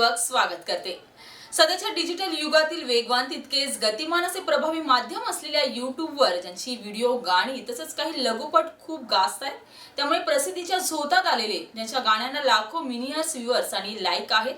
मनपूर्वक स्वागत करते. सध्याच्या डिजिटल युगातील वेगवान तितकेच गतिमान असे प्रभावी माध्यम असलेल्या युट्यूबवर ज्यांची व्हिडिओ गाणी तसंच काही लघुपट खूप गाजत आहेत त्यामुळे प्रसिद्धीच्या झोतात आलेले ज्यांच्या गाण्यांना लाखो मिनियर्स व्ह्युअर्स आणि लाईक आहेत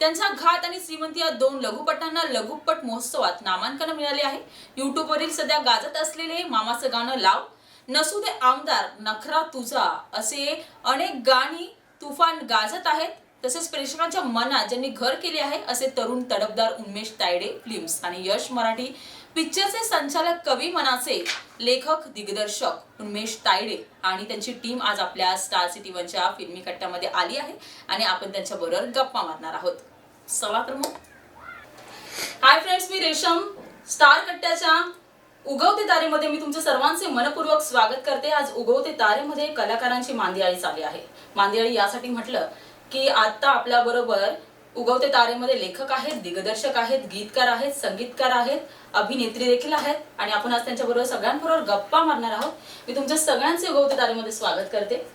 त्यांचा घात आणि श्रीमंती या दोन लघुपटांना लघुपट महोत्सवात नामांकन मिळाले आहे. युट्यूबवरील सध्या गाजत असलेले मामाचं गाणं लाव नसू दे आमदार नखरा तुझा असे अनेक गाणी तुफान गाजत आहेत. तसेच प्रेक्षकांच्या मनात ज्यांनी घर केले आहे असे तरुण तडफदार उन्मेष तायडे फिल्म्स आणि यश मराठी पिक्चरचे संचालक कवी मनाचे लेखक दिग्दर्शक उन्मेष तायडे आणि त्यांची टीम आज आपल्या स्टार सिटी वनच्या फिल्मी कट्ट्यामध्ये आली आहे आणि आपण त्यांच्याबरोबर गप्पा मारणार आहोत. सवा तर मग. हाय फ्रेंड्स मी रेशम. स्टार कट्ट्याच्या उगवते तारेमध्ये मी तुमचे सर्वांचे मनपूर्वक स्वागत करते. आज उगवते तारेमध्ये कलाकारांची मांदियाळी चालली आहे. मांदियाळी यासाठी म्हटलं की आता आपल्या बरोबर उगवते तारेमध्ये लेखक आहेत दिग्दर्शक आहेत गीतकार आहेत संगीतकार आहेत अभिनेत्री देखील आहेत आणि आपण आज त्यांच्याबरोबर सगळ्यांबरोबर गप्पा मारणार आहोत. मी तुमच्या सगळ्यांचे उगवते तारेमध्ये स्वागत करते.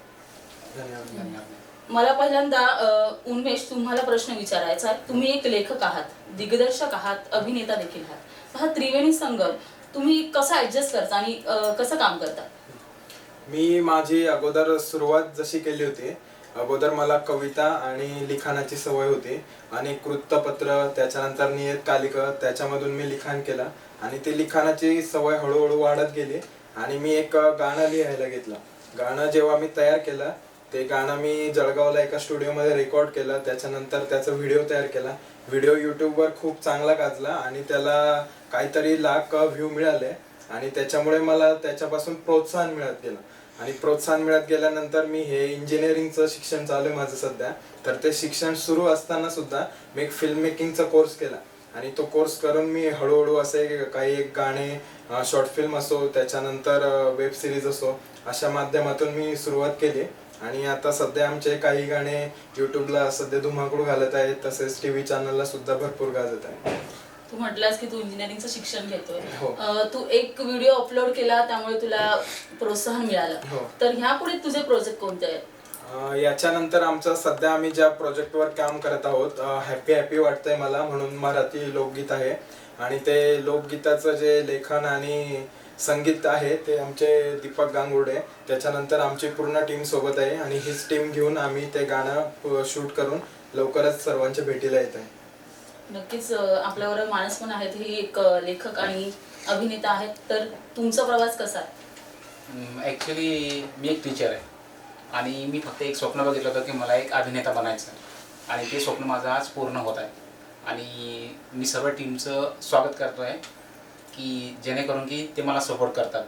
मला पहिल्यांदा अ, उन्मेष तुम्हाला प्रश्न विचारायचा आहे. तुम्ही एक लेखक आहात दिग्दर्शक आहात अभिनेता देखील आहात. हा त्रिवेणी संगम तुम्ही कसा ऍडजस्ट करता आणि कसं काम करता? मी माझी अगोदर सुरुवात जशी केली होती अगोदर मला कविता आणि लिखाणाची सवय होती. आणि वृत्तपत्र त्याच्यानंतर नियतकालिक त्याच्यामधून मी लिखाण केलं. आणि ते लिखाणाची सवय हळूहळू वाढत गेली. आणि मी एक गाणं लिहायला घेतलं. गाणं जेव्हा मी तयार केलं ते गाणं मी जळगावला एका स्टुडिओमध्ये रेकॉर्ड केलं. त्याच्यानंतर त्याचा व्हिडिओ तयार केला. व्हिडिओ यूट्यूबवर खूप चांगला गाजला आणि त्याला काहीतरी लाख व्ह्यू मिळाले. आणि त्याच्यामुळे मला त्याच्यापासून प्रोत्साहन मिळत गेलं. आणि प्रोत्साहन मिळत गेल्यानंतर मी हे इंजिनिअरिंगचं शिक्षण चालू आहे माझं सध्या. तर ते शिक्षण सुरू असताना सुद्धा मी एक फिल्म मेकिंगचा कोर्स केला. आणि तो कोर्स करून मी हळूहळू असे काही एक गाणे शॉर्ट फिल्म असो त्याच्यानंतर वेब सिरीज असो अशा माध्यमातून मी सुरुवात केली. आणि आता सध्या आमचे काही गाणे युट्यूबला सध्या धुमाकूळ घालत आहेत तसेच टीव्ही चॅनलला सुद्धा भरपूर गाजत आहे. तू म्हटलास की तू इंजिनिअरिंगचं शिक्षण घेतोय. हो. अ, तू एक व्हिडिओ अपलोड केला त्यामुळे तुला प्रोत्साहन हो. मिळालं तर ह्यापुढे तुझे प्रोजेक्ट कोणते आहेत? अं, याच्यानंतर आमचं सध्या आम्ही ज्या प्रोजेक्टवर काम करत आहोत हॅपी हॅपी वाटतंय मला म्हणून मराठी लोकगीत आहे. आणि ते लोकगीताचं जे लेखन आणि संगीत आहे ते आमचे दीपक गांगुर्डे. त्याच्यानंतर आमची पूर्ण टीम सोबत आहे. आणि हीच टीम घेऊन आम्ही ते गाणं शूट करून लवकरच सर्वांच्या भेटीला येत आहे नक्कीच अ, आपल्याबरोबर माणस पण आहेत ही एक लेखक आणि अभिनेता आहेत. तर तुमचा प्रवास कसा आहे? ॲक्च्युली मी एक टीचर आहे. आणि मी फक्त एक स्वप्न बघितलं होतं की मला एक अभिनेता बनायचं आहे. आणि ते स्वप्न माझं आज पूर्ण होत आहे. आणि मी सर्व टीमचं स्वागत करतो आहे की जेणेकरून की ते मला सपोर्ट करतात.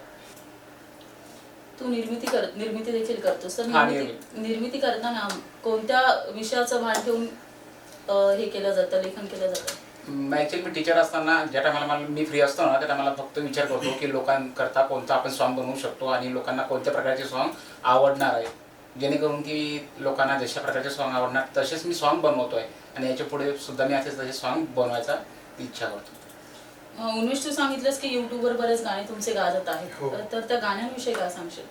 तू निर्मिती कर निर्मिती देखील करतोस. तर निर्मिती करताना कोणत्या विषयाचं भान ठेवून हे केलं जातं लेखन केलं जातं. ॲक्च्युली मी टीचर असताना ज्या टायमाला मला मी फ्री असतो ना त्या टायमाला फक्त विचार करतो की लोकांकरता कोणता आपण सॉन्ग बनवू शकतो आणि लोकांना कोणत्या प्रकारचे सॉन्ग आवडणार आहे. जेणेकरून की लोकांना जशा प्रकारचे सॉन्ग आवडणार तसेच मी सॉन्ग बनवतो आहे आणि याच्यापुढे सुद्धा मी असेच तसे सॉन्ग बनवायचा इच्छा करतो. अ, उन्मेष तू सांगितलंस की युट्यूबवर बरेच गाणे तुमचे गाजत आहेत. हो. तर- तर त्या गाण्यांविषयी काय सांगशील?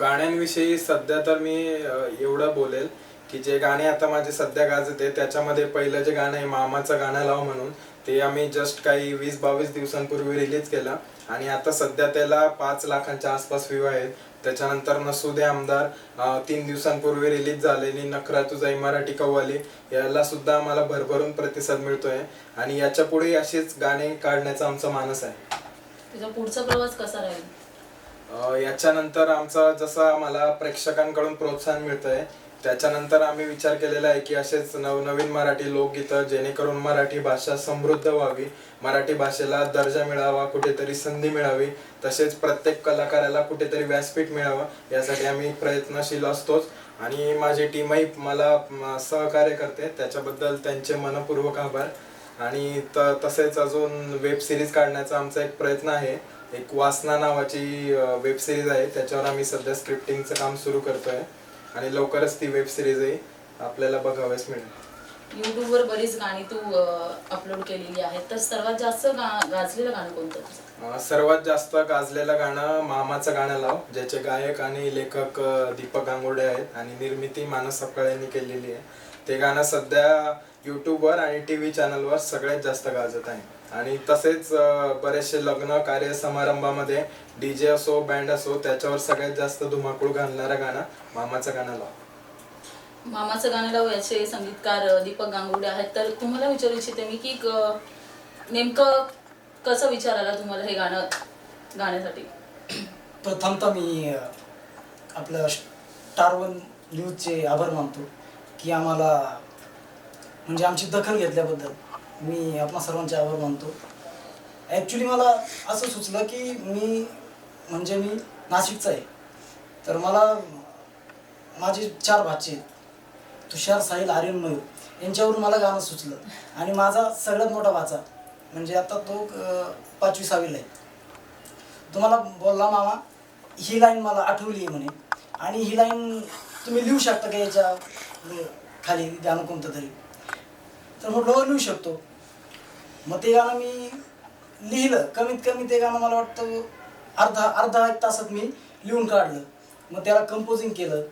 गाण्यांविषयी सध्या तर मी एवढं बोलेल की जे गाणे आता माझे सध्या गाजत आहे त्याच्यामध्ये पहिलं जे गाणं आहे मामाचं गाणं लाव म्हणून ते आम्ही जस्ट काही वीस बावीस दिवसांपूर्वी रिलीज केलं. आणि आता सध्या त्याला पाच लाखांच्या आसपास व्ह्यू आहेत. त्याच्यानंतर नसुदे आमदार अं, तीन दिवसांपूर्वी रिलीज झालेली नखरा तुझा मराठी कव्वाली याला सुद्धा आम्हाला भरभरून प्रतिसाद मिळतोय. आणि याच्यापुढे असेच गाणे काढण्याचा आमचा मानस आहे. तुझा पुढचा प्रवास कसा राहील? याच्यानंतर आमचा जसा आम्हाला प्रेक्षकांकडून प्रोत्साहन मिळतंय त्याच्यानंतर आम्ही विचार केलेला आहे की असेच नवनवीन मराठी लोकगीतं जेणेकरून मराठी भाषा समृद्ध व्हावी मराठी भाषेला दर्जा मिळावा कुठेतरी संधी मिळावी तसेच प्रत्येक कलाकाराला कुठेतरी व्यासपीठ मिळावं यासाठी आम्ही प्रयत्नशील असतोच. आणि माझी टीमही मला सहकार्य करते. त्याच्याबद्दल त्यांचे मनपूर्वक आभार. आणि त तसेच अजून वेब सिरीज काढण्याचा आमचा एक प्रयत्न आहे. एक वासना नावाची वेब सिरीज आहे. त्याच्यावर आम्ही सध्या स्क्रिप्टिंगचं काम सुरू करतोय. आणि लवकरच ती वेब सिरीजही आपल्याला बघाव्यास मिळेल. युट्यूबवर बरीच गाणी तू अपलोड केलेली आहेत. तर सर्वात जास्त गा- गाजलेलं गाणं कोणतं तुझं? अं, सर्वात जास्त गाजलेलं गाणं मामाचं गाणं लाव ज्याचे गायक आणि लेखक अं, दीपक गांगुर्डे आहेत आणि निर्मिती मानस सपकाळ यांनी केलेली आहे. ते गाणं सध्या यूट्यूबवर आणि टी व्ही चॅनलवर सगळ्यात जास्त गाजत आहे. आणि तसेच बरेचसे लग्न कार्य समारंभामध्ये डी जे असो बँड असो त्याच्यावर सगळ्यात जास्त धुमाकूळ घालणारं गाणं मामाचं गाणं लाव. मामाचं गाणं लाव याचे संगीतकार दीपक गांगुर्डे आहेत. तर तुम्हाला विचारू इच्छिते मी की क- नेमकं कसं विचार आला तुम्हाला हे गाणं गाण्यासाठी? प्रथमतः मी अ, आपल्या स्टार वन न्यूजचे आभार मानतो की आम्हाला म्हणजे आमची दखल घेतल्याबद्दल. मी आपणा सर्वांचे आभार मानतो. ॲक्च्युली मला असं सुचलं की मी म्हणजे मी नाशिकचा आहे. तर मला माझे चार भाचे आहेत. तुषार साहिल आर्यन मयूर. यांच्यावरून मला गाणं सुचलं. आणि माझा सगळ्यात मोठा वाचा म्हणजे आता तो पाचवी सहावीला आहे. तुम्हाला बोलला मामा ही लाईन मला आठवली आहे म्हणे. आणि ही लाईन तुम्ही लिहू शकता का याच्या खाली गाणं कोणतं तरी? तर म्हटलं हो, लिहू शकतो. मग ते गाणं मी लिहिलं. कमीत कमी ते गाणं मला वाटतं अर्धा अर्धा एक तासात मी लिहून काढलं. मग त्याला कंपोजिंग केलं.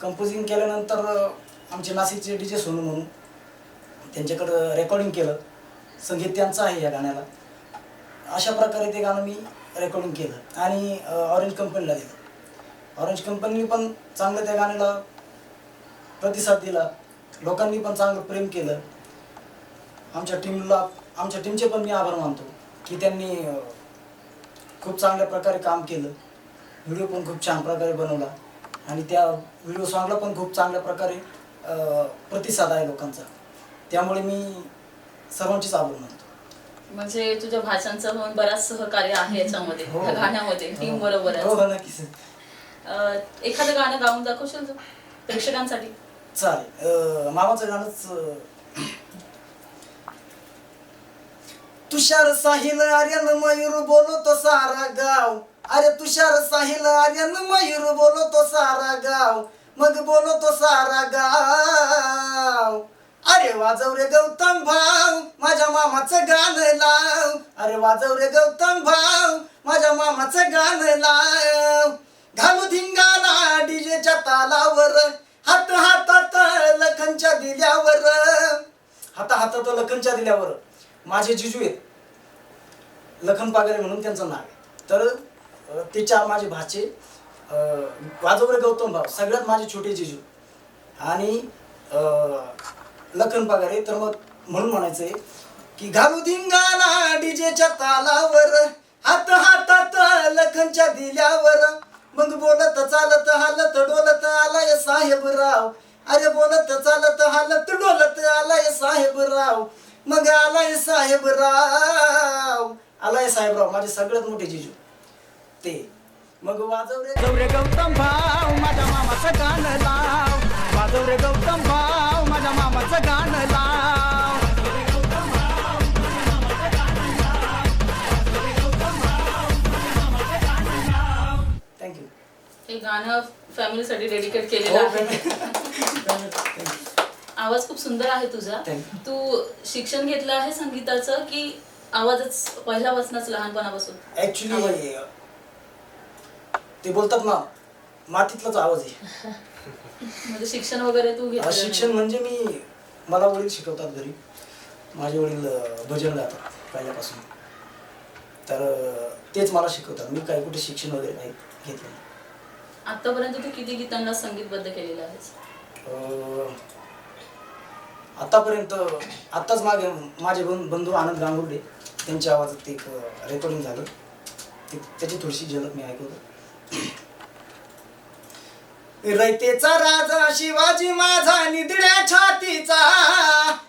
कंपोजिंग केल्यानंतर आमचे नाशिकचे डी जे सोनू म्हणून त्यांच्याकडं रेकॉर्डिंग केलं. संगीत त्यांचं आहे या गाण्याला. अशा प्रकारे ते गाणं मी रेकॉर्डिंग केलं आणि ऑरेंज कंपनीला दिलं. ऑरेंज कंपनीने पण चांगलं त्या गाण्याला प्रतिसाद दिला. लोकांनी पण चांगलं प्रेम केलं. आमच्या टीमला आमच्या टीमचे पण मी आभार मानतो की त्यांनी खूप चांगल्या प्रकारे काम केलं. व्हिडिओ पण खूप छान प्रकारे बनवला. आणि त्या व्हिडिओ सॉंगला पण खूप चांगल्या प्रकारे प्रतिसाद आहे लोकांचा. त्यामुळे मी सर्वांचीच आभार मानतो. म्हणजे तुझ्या भाषांचं पण बराच सहकार्य आहे याच्यामध्ये हो. गाण्यामध्ये. टीम बरोबर हो हो नक्कीच. अ, एखादं गाणं गाऊन दाखवशील तू? प्रेक्षकांसाठी? चालेल. मामाचं गाणंच तुषार साहिल आर्यन मयूर तो सारा गाव. अरे तुषार साहिल आर्यन मयूर तो सारा गाव. मग बोलो तो सारा गाव. अरे वाजव रे गौतम भाव माझ्या मामाचं गाणं लाव. अरे वाजव रे गौतम भाव माझ्या मामाचं गाणं लाव. घालू धिंगाला डीजेच्या तालावर हात हातात लखनच्या दिल्यावर. हाता हातात लखनच्या दिल्यावर. माझे जिजू आहेत. लखन पागरे म्हणून त्यांचं नाव आहे. तर ते चार माझे भाचे वाजवरे गौतम भाव सगळ्यात माझे छोटे जिजू. आणि लखन पागरे तर मग म्हणून म्हणायचंय की घालू धिंगाणा डीजेच्या तालावर हात हातात लखनच्या दिल्यावर. मग बोलत चालत हालत डोलत आलाय साहेबराव. अरे बोलत चालत हालत डोलत आलाय साहेबराव. मग आलाय साहेबराव. आलाय साहेबराव माझे सगळ्यात मोठे जिजू. ते. मग वाजव रे. वाजव रे गौतम भाव माझ्या मामाचं गाणं लाव. वाजव रे गौतम भाव माझ्या मामाचं गाणं लाव. थँक्यू हे गाणं फॅमिलीसाठी डेडिकेट केलेलं हो, आहे. आवाज खूप सुंदर आहे तुझा. तू शिक्षण घेतलं आहे संगीताचं की आवाजच पहिल्यापासूनच लहानपणापासून? ऍक्च्युली ते बोलतात ना मातीतलाच आवाज आहे. म्हणजे शिक्षण वगैरे तू घेतलं शिक्षण म्हणजे मी मला वडील शिकवतात घरी. माझे वडील भजन गातात पहिल्यापासून. तर तेच मला शिकवतात. मी काही कुठे शिक्षण वगैरे काही घेतलं. नाही आतापर्यंत तू किती गीतांना संगीतबद्ध केलेलं आहेस? अं, आतापर्यंत आत्ताच मागे माझे बं- बंधू आनंद गांगुर्डे त्यांच्या आवाजात एक रेकॉर्डिंग झालं. ते त्याची थोडीशी झलक मी ऐकवतो. रयतेचा राजा शिवाजी माझा निधड्या छातीचा.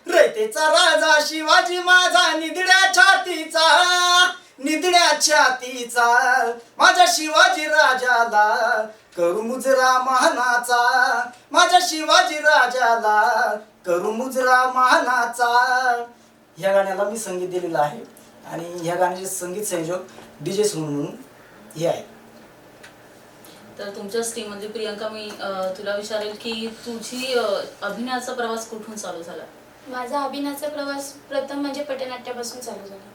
रयतेचा राजा शिवाजी माझा निधड्या छातीचा. निधड्या छातीचा माझ्या शिवाजी राजाला करू मुजरा मानाचा माझ्या शिवाजी राजाला करू मुजरा मानाचा ह्या गाण्याला मी संगीत दिलेलं आहे. आणि ह्या गाण्याचे संगीत संयोजक डी जे म्हणून हे आहे तर तुमच्याच टीम मधली प्रियंका मी तुला विचारेल की तुझी अभिनयाचा प्रवास कुठून चालू झाला? माझा अभिनयाचा प्रवास प्रथम म्हणजे पटनाट्यापासून चालू झाला.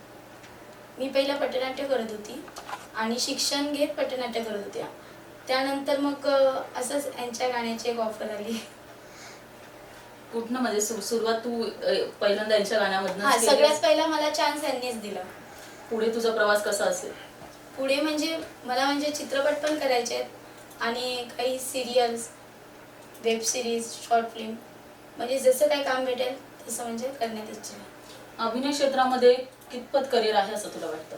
मी पहिला पटनाट्य करत होती आणि शिक्षण घेत पटनाट्य करत होत्या. त्यानंतर मग असंच यांच्या गाण्याची एक ऑफर आली. कुठनं म्हणजे सु- सुरुवात तू अ, पहिल्यांदा यांच्या हा गाण्यामधनं सगळ्यात पहिला मला चान्स यांनीच दिला. पुढे तुझा प्रवास कसा असेल? पुढे म्हणजे मला म्हणजे चित्रपट पण करायचे आहेत आणि काही serials web series short film म्हणजे जसं काही काम भेटेल तसं म्हणजे करण्यात इच्छा आहे. अभिनय क्षेत्रामध्ये कितपत करिअर आहे असं तुला वाटतं?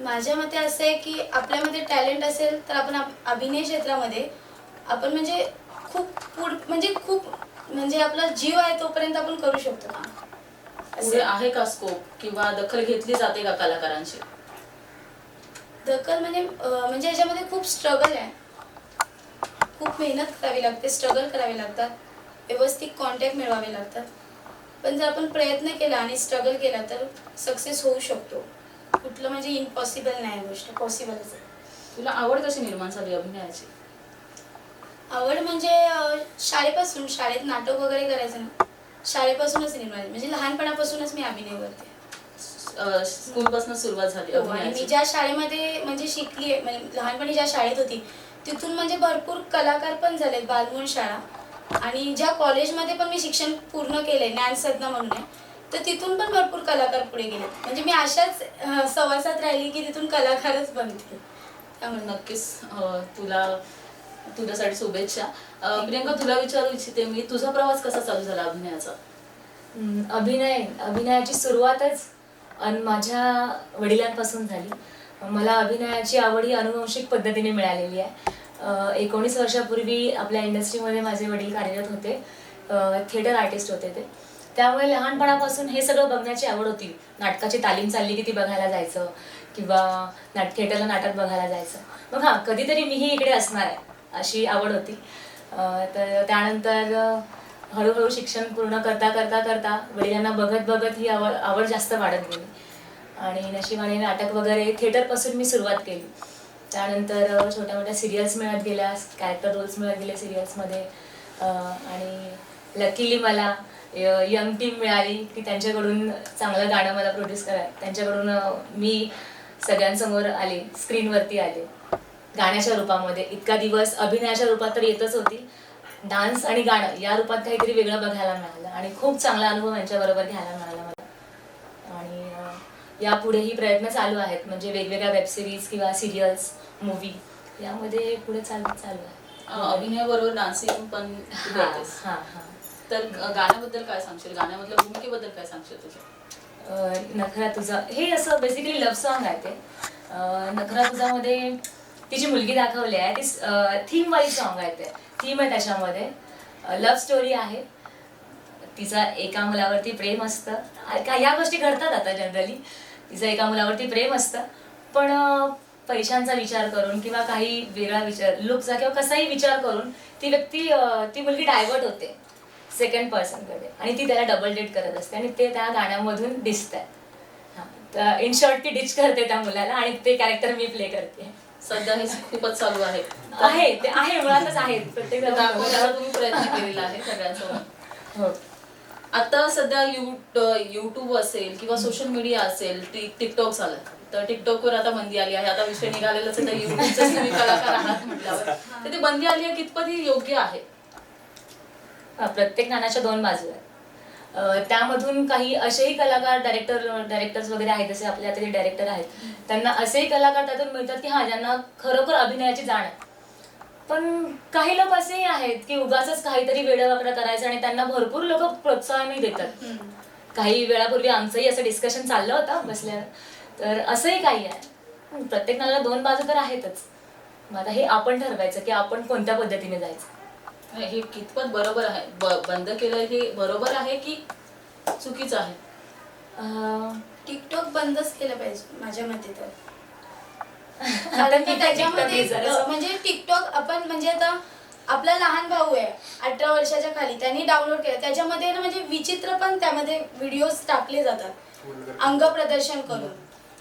माझ्या मते असं आहे की आपल्यामध्ये टॅलेंट असेल तर आपण आप- अभिनय क्षेत्रामध्ये आपण म्हणजे खूप पुढ म्हणजे खूप म्हणजे आपला जीव आहे तोपर्यंत आपण करू शकतो पुढे असं आहे का स्कोप किंवा दखल घेतली जाते का कलाकारांची दखल म्हणजे म्हणजे याच्यामध्ये खूप स्ट्रगल आहे. खूप मेहनत करावी लागते स्ट्रगल करावे लागतात. व्यवस्थित कॉन्टॅक्ट मिळवावे लागतात. पण जर आपण प्रयत्न केला आणि स्ट्रगल केला तर सक्सेस होऊ शकतो. कुठलं म्हणजे इम्पॉसिबल नाही गोष्ट पॉसिबलच आहे. तुला आवड कशी निर्माण झाली अभिनयाची? आवड म्हणजे अं, शाळेपासून शाळेत नाटक वगैरे करायचं ना शाळेपासूनच निर्माण झाली. म्हणजे लहानपणापासूनच मी अभिनय करते. स्कूल पासून सुरुवात झाली हो, आणि मी अभिनयाची? ज्या शाळेमध्ये म्हणजे शिकली म्हणजे लहानपणी ज्या शाळेत होती तिथून म्हणजे भरपूर कलाकार पण झाले बालमोहन शाळा. आणि ज्या कॉलेजमध्ये पण मी शिक्षण पूर्ण केलंय ज्ञान साधना म्हणून आहे तर तिथून पण भरपूर कलाकार पुढे गेले म्हणजे मी अशाच अं, सहवासात राहिली की तिथून कलाकारच बनते. त्यामुळे नक्कीच तुला तुझ्यासाठी शुभेच्छा. प्रियंका तुला विचारू इच्छिते मी तुझा प्रवास कसा चालू झाला अभिनयाचा? अभिनय अभिनयाची सुरुवातच अन माझ्या वडिलांपासून झाली. मला अभिनयाची आवड ही अनुवंशिक पद्धतीने मिळालेली आहे. एकोणीस वर्षापूर्वी आपल्या इंडस्ट्रीमध्ये माझे वडील कार्यरत होते. थिएटर आर्टिस्ट होते ते. त्यामुळे लहानपणापासून हे सगळं बघण्याची आवड होती. नाटकाची तालीम चालली की ती बघायला जायचं किंवा नाट थिएटरला नाटक बघायला जायचं. मग हां कधीतरी मीही इकडे असणार आहे अशी आवड होती. तर त्यानंतर हळूहळू शिक्षण पूर्ण करता करता करता वडिलांना बघत बघत ही आवड आवड जास्त वाढत गेली. आणि नशिबाने नाटक वगैरे थिएटरपासून मी सुरुवात केली. त्यानंतर छोट्या मोठ्या सिरियल्स मिळत गेल्या कॅरेक्टर रोल्स मिळत गेले सिरियल्समध्ये आणि लकीली मला यंग टीम मिळाली की त्यांच्याकडून चांगलं गाणं मला प्रोड्यूस करा त्यांच्याकडून मी सगळ्यांसमोर आले स्क्रीनवरती आले. गाण्याच्या रूपामध्ये. इतका दिवस अभिनयाच्या रूपात तर येतच होती. डान्स आणि गाणं या रूपात काहीतरी वेगळं बघायला मिळालं. आणि खूप चांगला अनुभव यांच्याबरोबर घ्यायला मिळाला यापुढेही प्रयत्न चालू आहेत. म्हणजे वेगवेगळ्या वेबसिरीज किंवा सिरियल्स मूवी यामध्ये पुढे चालू चालू आहे. अभिनयाबरोबर डान्सिंग पण तू हा, करतेस. हा, हा. तर गाण्याबद्दल काय सांगशील? गाण्यामधल्या भूमिकेबद्दल काय सांगशील तुझ्या? अ, नखरा तुझा हे असं बेसिकली लव्ह सॉन्ग आहे ते. अ, नखरा तुझामध्ये ती जी मुलगी दाखवली आहे. ती थीम वाईज सॉन्ग आहे ते. थीम आहे त्याच्यामध्ये. लव्ह स्टोरी आहे. तिचा एका मुलावरती प्रेम असतं. आ- का या गोष्टी घडतात आता जनरली तिचं एका मुलावरती प्रेम असतं. पण पैशांचा विचार करून किंवा काही वेगळा विचार लुकचा किंवा कसाही विचार करून ती व्यक्ती ती मुलगी डायव्हर्ट होते. सेकंड पर्सनकडे आणि ती त्याला डबल डेट करत असते. आणि ते त्या गाण्यामधून दिसत आहे इन शॉर्ट ती डिच करते त्या मुलाला आणि ते कॅरेक्टर मी प्ले करते. सध्या हे खूपच चालू आहे. आहे. ते आहे. मुळातच आहे प्रत्येक तुम्ही प्रयत्न केलेला आहे सगळ्यांसमोर. हो. आता सध्या यू युट्यूब असेल किंवा सोशल मीडिया असेल टिकटॉक झालं तर टिकटॉकवर आता बंदी आली आहे. आता विषय निघालेलाच आहे. तर युट्यूबचे तुम्ही कलाकार आहात म्हटल्यावर. तर ती बंदी आली आहे कितपत ही योग्य आहे? प्रत्येक नाण्याच्या दोन बाजू आहेत. त्यामधून काही असेही कलाकार डायरेक्टर डायरेक्टर्स वगैरे आहेत जसे आपल्या तरी डायरेक्टर आहेत. त्यांना असेही कलाकार त्यातून मिळतात की हा ज्यांना खरोखर अभिनयाची जाण आहे. पण काही लोक असेही आहेत की उगाच काहीतरी वेडवाकडं करायचं आणि त्यांना भरपूर लोक प्रोत्साहनही देतात. काही वेळापूर्वी आमचंही असं डिस्कशन चाललं होतं बसल्यावर. तर असंही काही आहे. प्रत्येक नाण्याला दोन बाजू तर आहेतच. मग आता हे आपण ठरवायचं की आपण कोणत्या पद्धतीने जायचं? हे कितपत बरोबर आहे? ब- बंद केलं हे बरोबर आहे की चुकीचं आहे? अं, टिकटॉक बंदच केलं पाहिजे माझ्या मते तर. कारण की त्याच्यामध्ये म्हणजे टिकटॉक आपण म्हणजे आता आपला लहान भाऊ आहे अठरा वर्षाच्या खाली त्यांनी डाउनलोड केलं. त्याच्यामध्ये ना म्हणजे विचित्र पण त्यामध्ये व्हिडिओज टाकले जातात अंग प्रदर्शन करून.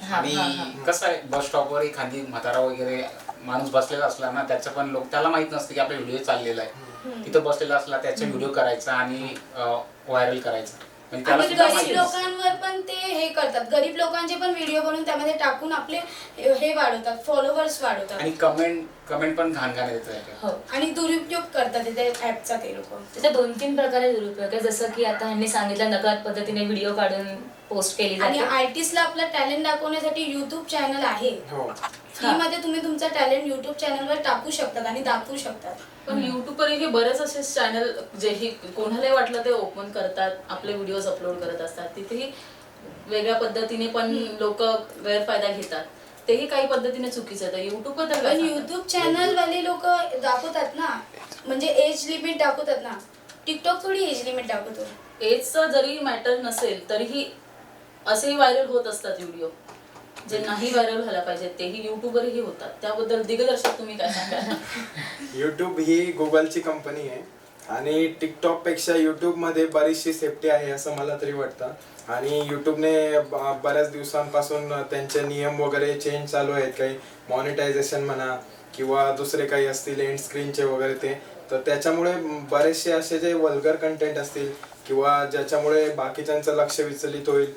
हा, आणि. कसं आहे बस स्टॉपवर एखादी म्हातारा वगैरे माणूस बसलेला असला ना त्याचं पण लोक त्याला माहीत नसतं की आपला व्हिडिओ चाललेला आहे. तिथं बसलेला असला त्याचा व्हिडिओ करायचा आणि व्हायरल करायचा. त्याला आणि सुद्धा गरीब माहिती. लोकांवर पण ते हे करतात. गरीब लोकांचे पण व्हिडिओ बनवून त्यामध्ये टाकून आपले हे वाढवतात फॉलोअर्स वाढवतात. आणि कमेंट कमेंट पण घाण घाण येतं त्याच्यात. हो. आणि दुरुपयोग करतात त्या ऍपचा ते लोक. त्याचे दोन तीन प्रकारे दुरुपयोग आहे. जसं की आता ह्यांनी सांगितलं नकळत पद्धतीने व्हिडिओ काढून पोस्ट केली आणि जाते. आर्टिस्टला आपला टॅलेंट दाखवण्यासाठी युट्यूब चॅनल आहे. हो. फ्रीमध्ये तुम्ही तुमचा टॅलेंट युट्यूब चॅनलवर टाकू शकतात आणि दाखवू शकतात. पण युट्यूबवर हे बरेच असे चॅनल जे ही कोणालाही वाटलं ते ओपन करतात आपले व्हिडिओज अपलोड करत असतात. तिथेही वेगळ्या पद्धतीने पण लोक गैरफायदा घेतात. तेही काही पद्धतीने चुकीचं आहे. युट्यूबबद्दल काय पण सांगता? युट्यूब चॅनल वाले लोक दाखवतात ना. म्हणजे एज लिमिट दाखवतात ना. टिकटॉक थोडी एज लिमिट दाखवतो. एजचं जरी मॅटर नसेल तरीही असेही व्हायरल होत असतात व्हिडिओ जे नाही व्हायरल व्हायला पाहिजे तेही युट्यूबवरही होतात. त्याबद्दल दिग्दर्शक तुम्ही काय सांगा यूट्यूब ही गुगलची कंपनी आहे. आणि टिकटॉकपेक्षा यूट्यूबमध्ये बरीचशी सेफ्टी आहे असं मला तरी वाटतं. आणि यूट्यूबने ब- बऱ्याच दिवसांपासून त्यांचे नियम वगैरे चेंज चालू आहेत. काही मॉनिटायझेशन म्हणा किंवा दुसरे काही असतील एंड स्क्रीनचे वगैरे ते. तर त्याच्यामुळे बरेचसे असे जे वल्गर कंटेंट असतील किंवा ज्याच्यामुळे बाकीच्यांचं लक्ष विचलित होईल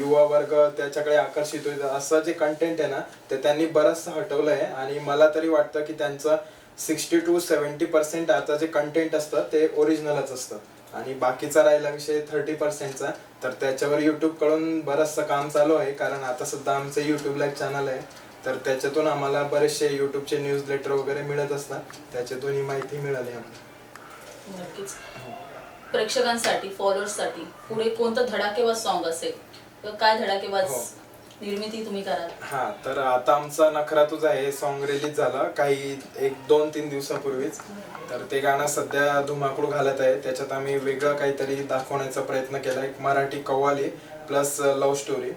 युवा वर्ग त्याच्याकडे आकर्षित होईल असं जे कंटेंट आहे ना ते त्यांनी बरंचसं हटवलं आहे आणि मला तरी वाटतं की त्यांचं सिक्स्टी टू सेवन्टी पर्सेंट आता जे कंटेंट असतं ते ओरिजिनलच असतं. आणि बाकीचा राहिला विषय थर्टी पर्सेंटचा तर त्याच्यावर यूट्यूबकडून बरंचसं काम चालू आहे. कारण आता सुद्धा आमचं यूट्यूबला एक चॅनल आहे. तर त्याच्यातून आम्हाला बरेचसे यूट्यूबचे न्यूज लेटर वगैरे मिळत असतात. त्याच्यातून ही माहिती मिळाली आम्हाला. नक्कीच. प्रेक्षकांसाठी फॉलोअर्ससाठी पुढे कोणतं धडाकेबाज सॉन्ग असेल तर काय धडाकेबाज हो. निर्मिती तुम्ही कराल? हा तर आता आमचा नखरा तुझा हे सॉन्ग रिलीज झालं काही एक दोन तीन दिवसापूर्वीच. तर ते गाणं सध्या धुमाकूळ घालत आहे. त्याच्यात आम्ही वेगळं काहीतरी दाखवण्याचा प्रयत्न केला एक Marathi qawwali plus love story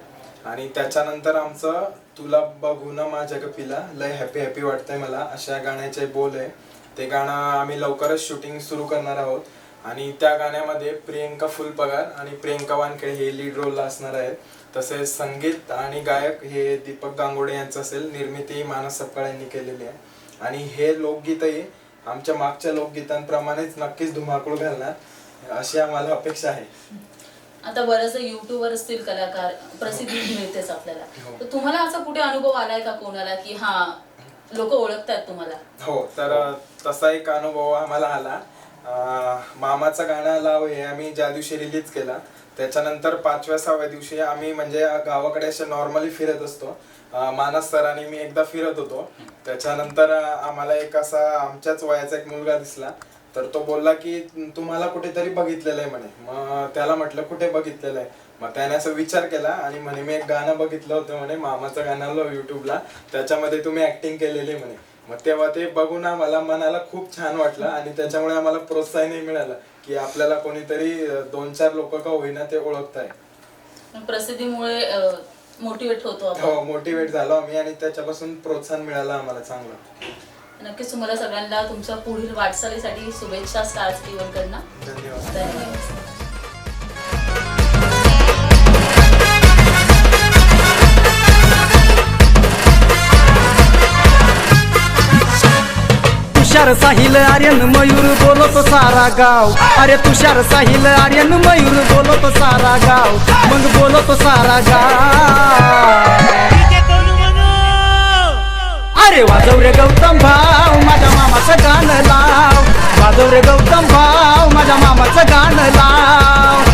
आणि त्याच्यानंतर आमचं तुला बघून माझ्या गपीला लय हॅपी हॅपी वाटतंय मला. अशा गाण्याचे बोल आहे. ते गाणं आम्ही लवकरच शूटिंग सुरू करणार आहोत. आणि त्या गाण्यामध्ये प्रियंका फुलपगार आणि प्रियंका वानखेडे हे लीड रोलला असणार आहेत. तसेच संगीत आणि गायक हे दीपक गांगोडे यांचं असेल निर्मिती मानस सपकाळ यांनी केलेली आहे. आणि हे लोकगीतही आमच्या मागच्या लोकगीतांप्रमाणेच नक्कीच धुमाकूळ घालणार अशी आम्हाला अपेक्षा आहे. आता बरेचसे युट्यूबवर असतील कलाकार प्रसिद्धी मिळतेच आपल्याला. हो. तर तुम्हाला असा कुठे अनुभव आलाय का कोणाला की हा लोक ओळखतायत तुम्हाला? हो तर तसा एक अनुभव आम्हाला आला. मामाचं गाणं लाव हे आम्ही ज्या दिवशी रिलीज केला त्याच्यानंतर पाचव्या सहाव्या दिवशी आम्ही म्हणजे गावाकडे असे नॉर्मली फिरत असतो. मानस सर आणि मी एकदा फिरत होतो. त्याच्यानंतर आम्हाला एक असा आमच्याच वयाचा एक मुलगा दिसला. तर तो बोलला की तुम्हाला कुठेतरी बघितलेलं आहे म्हणे. मग त्याला म्हटलं कुठे बघितलेलं आहे? मग त्याने असं विचार केला आणि म्हणे मी एक गाणं बघितलं होतं म्हणे मामाचं गाणं आलं युट्यूबला त्याच्यामध्ये तुम्ही ऍक्टिंग केलेली म्हणे. मग तेव्हा ते बघून आम्हाला मनाला खूप छान वाटलं आणि त्याच्यामुळे आम्हाला प्रोत्साहनही मिळालं की आपल्याला कोणीतरी दोन चार लोक का होईना ते ओळखताय. प्रसिद्धीमुळे मोटिवेट होतो हो मोटिवेट झालो आम्ही आणि त्याच्यापासून प्रोत्साहन मिळालं आम्हाला चांगलं. नक्कीच तुम्हाला सगळ्यांना तुमच्या पुढील वाटचालीसाठी शुभेच्छा स्टार्स धन्यवाद. धन्यवाद. तुषार साहिल आर्यन मयूर बोलत सारा गाव. अरे तुषार साहिल आर्यन मयूर बोलत सारा गाव. मग बोलत सारा गाव. अरे वाजव रे गौतम भाव माझ्या मामाचं गाणं लाव. वाजव रे गौतम भाव माझ्या मामाचं गाणं लाव.